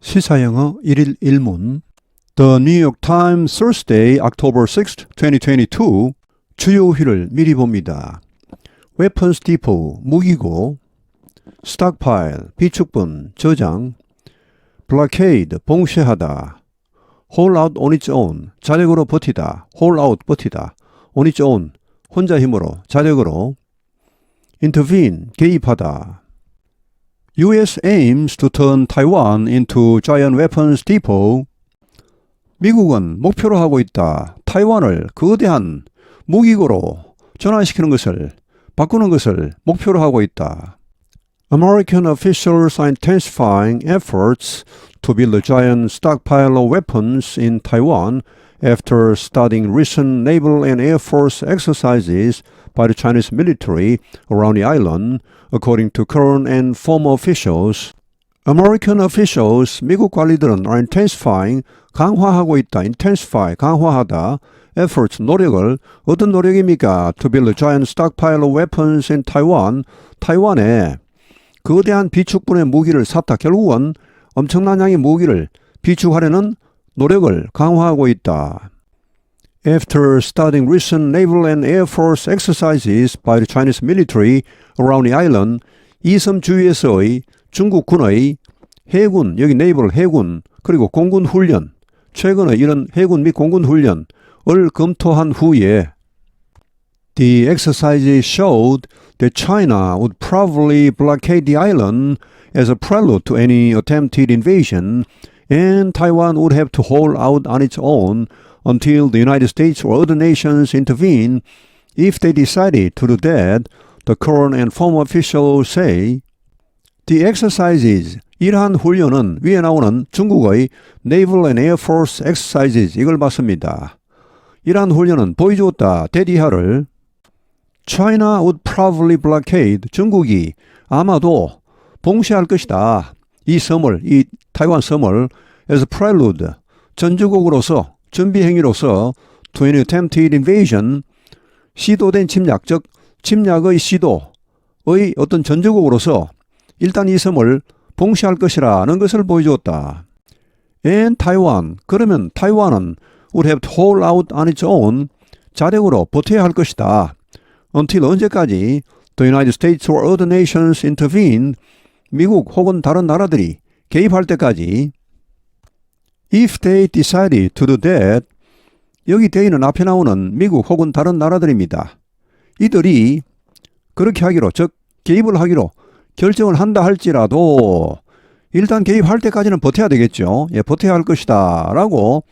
시사영어 1일 1문 The New York Times Thursday, October 6, 2022 주요 휘를 미리 봅니다. Weapons Depot, 무기고 Stockpile, 비축분, 저장 Blockade, 봉쇄하다 Hold out on its own, 자력으로 버티다 Hold out, 버티다 On its own, 혼자 힘으로, 자력으로 Intervene, 개입하다 U.S. aims to turn Taiwan into giant weapons depot. 미국은 목표로 하고 있다. 타이완을 거대한 무기고로 전환시키는 것을 바꾸는 것을 목표로 하고 있다. American officials are intensifying efforts to build a giant stockpile of weapons in Taiwan after starting recent naval and air force exercises by the Chinese military around the island, according to current and former officials. American officials, 미국 관리들은 are intensifying, 강화하고 있다, intensify, 강화하다, efforts, 노력을, 어떤 노력입니까? To build a giant stockpile of weapons in Taiwan, 타이완에 거대한 비축분의 무기를 샀다. 결국은 엄청난 양의 무기를 비축하려는 노력을 강화하고 있다. After studying recent naval and air force exercises by the Chinese military around the island, 이섬 주위에서의 중국 군의 해군, 여기 네이벌 해군, 그리고 공군 훈련, 최근의 이런 해군 및 공군 훈련을 검토한 후에 The exercises showed that China would probably blockade the island as a prelude to any attempted invasion, and Taiwan would have to hold out on its own until the United States or other nations intervene. If they decided to do that, the current and former officials say the exercises 이러한 훈련은 위에 나오는 중국의 Naval and Air Force Exercises 이걸 봤습니다. 이러한 훈련은 보여주었다. 대디하를 China would probably blockade 중국이 아마도 봉쇄할 것이다. 이 섬을 이 타이완 섬을 as a prelude 전주국으로서 준비 행위로서 to an attempted invasion 시도된 침략 즉 침략의 시도의 어떤 전주국으로서 일단 이 섬을 봉쇄할 것이라는 것을 보여주었다. And Taiwan 그러면 타이완은 would have to hold out on its own 자력으로 버텨야 할 것이다. until 언제까지 the United States or other nations intervene 미국 혹은 다른 나라들이 개입할 때까지 if they decided to do that 여기 they는 앞에 나오는 미국 혹은 다른 나라들입니다. 이들이 그렇게 하기로 즉 개입을 하기로 결정을 한다 할지라도 일단 개입할 때까지는 버텨야 되겠죠. 예, 버텨야 할 것이다. 라고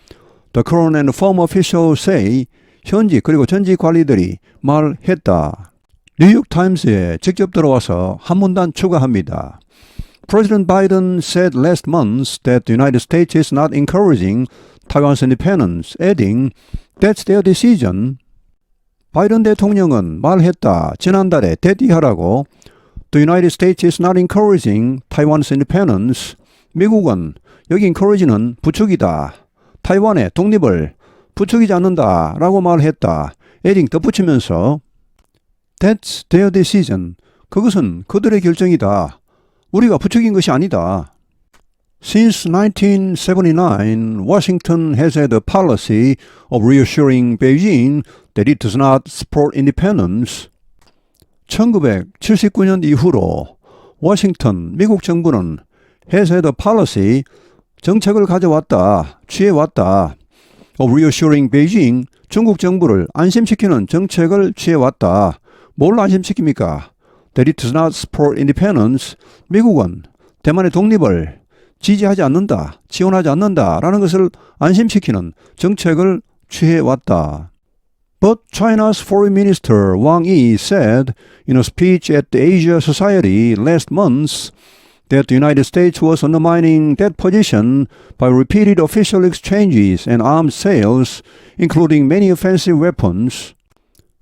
the current and former officials say 현지 그리고 전직 관리들이 말했다. 뉴욕 타임스에 직접 들어와서 한 문단 추가합니다. President Biden said last month that the United States is not encouraging Taiwan's independence, adding, that's their decision. 바이든 대통령은 말했다. 지난달에 대디하라고 The United States is not encouraging Taiwan's independence. 미국은 여기 encourage는 부추기다. 타이완의 독립을 부추기지 않는다. 라고 말했다. 에딩 덧붙이면서 That's their decision. 그것은 그들의 결정이다. 우리가 부추긴 것이 아니다. Since 1979, Washington has had a policy of reassuring Beijing that it does not support independence. 1979년 이후로 워싱턴 미국 정부는 has had a policy 정책을 가져왔다, 취해왔다. of reassuring Beijing 중국 정부를 안심시키는 정책을 취해왔다. 뭘 안심시킵니까? That it does not support independence. 미국은 대만의 독립을 지지하지 않는다, 지원하지 않는다라는 것을 안심시키는 정책을 취해왔다. But China's Foreign Minister Wang Yi said in a speech at the Asia Society last month that the United States was undermining that position by repeated official exchanges and arms sales, including many offensive weapons.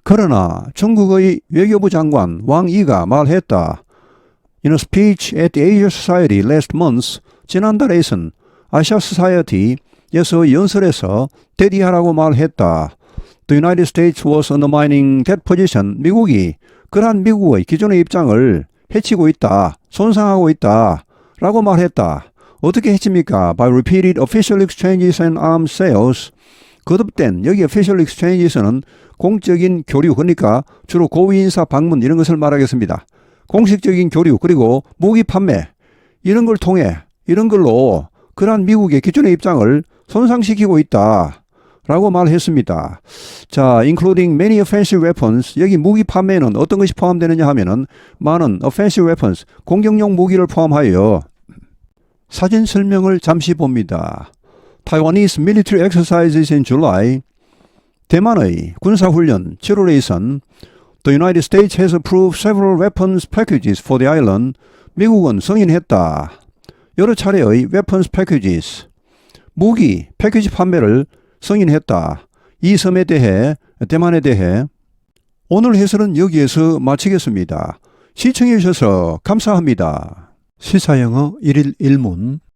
그러나 중국의 외교부 장관 왕이가 말했다. In a speech at the Asia Society last month, 지난달에선 아시아 소사이어티에서 연설에서 대디하라고 말했다. The United States was undermining that position. 미국이 그러한 미국의 기존의 입장을 해치고 있다, 손상하고 있다, 라고 말했다. 어떻게 했습니까? By repeated official exchanges and arms sales. 거듭된 여기 official exchanges는 공적인 교류 그러니까 주로 고위 인사 방문 이런 것을 말하겠습니다. 공식적인 교류 그리고 무기 판매 이런 걸 통해 이런 걸로 그러한 미국의 기존의 입장을 손상시키고 있다. 라고 말했습니다. 자, including many offensive weapons. 여기 무기 판매는 어떤 것이 포함되느냐 하면은 많은 offensive weapons, 공격용 무기를 포함하여 사진 설명을 잠시 봅니다. Taiwanese military exercises in July. 대만의 군사훈련 7월에선 The United States has approved several weapons packages for the island. 미국은 승인했다. 여러 차례의 weapons packages, 무기 패키지 판매를 승인했다. 이 섬에 대해, 대만에 대해 오늘 해설은 여기에서 마치겠습니다. 시청해 주셔서 감사합니다. 시사영어 1일 1문